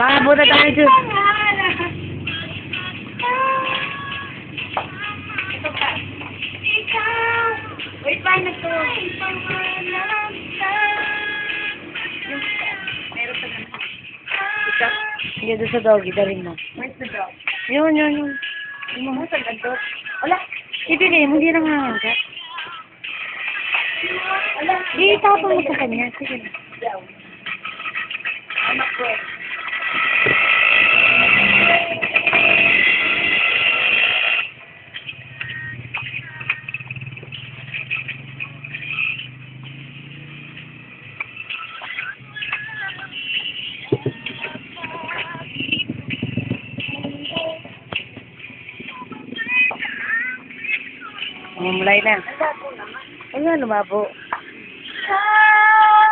Maabot na tayo dyan. Ito pa. Ikaw. Wait, paano to? Meron pa naman. Ito. Sige, doon sa doggy, darin mo. Where's the dog? Yun, yun, yun. Yung mga sa gadot. Wala. Ibigay mo, hindi na mahanggat. Wala. Itapon mo sa kanya. Sige na. Mamulay na. Naman. Wala, lumabo.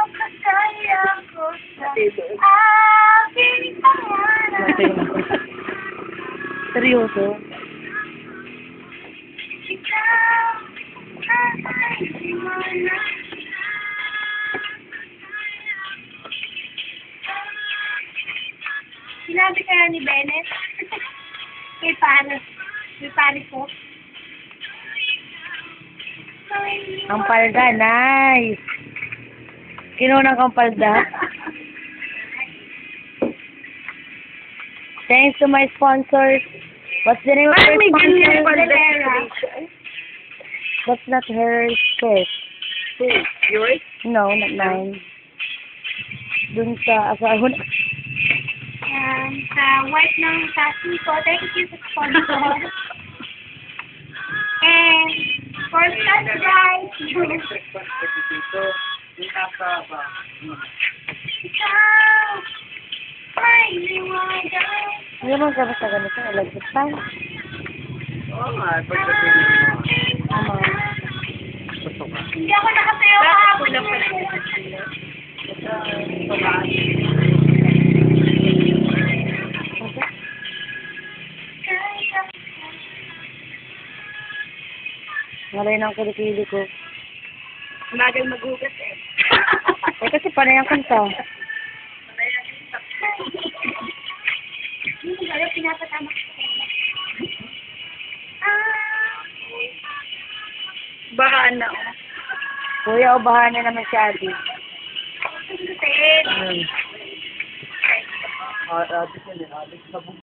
Kapataya ko sa aking na. Seryoso? Ikaw ay simula. Sinabi kaya ni Bennett? Kay Paris. Kay Paris ko. Ang palda, nice. Kinunang kang palda. Thanks to my sponsors. What's the name of Parang her may ganyan sponsor? That's not her skirt. Who? Yours? No, not mine. Dun sa asawa na. Yan, sa wife ng sassy ko. Thank you sa sponsor. And for that guys, ikaw ay liwanag. Hindi naman ka basta ganito. Alagsit pa. Oo nga, pagdating mo. Tama. Hindi ako nakasayaw kahapon. Malay na ang kilikili ko. Magal magugas eh. Eh, kasi panay ang kanta. Hindi ko alam, pinapatama ko. Na. Kuya, ubahan na naman si Adi. Sundutin. Hmm. Ah, ah, di ko niya, ah, di ko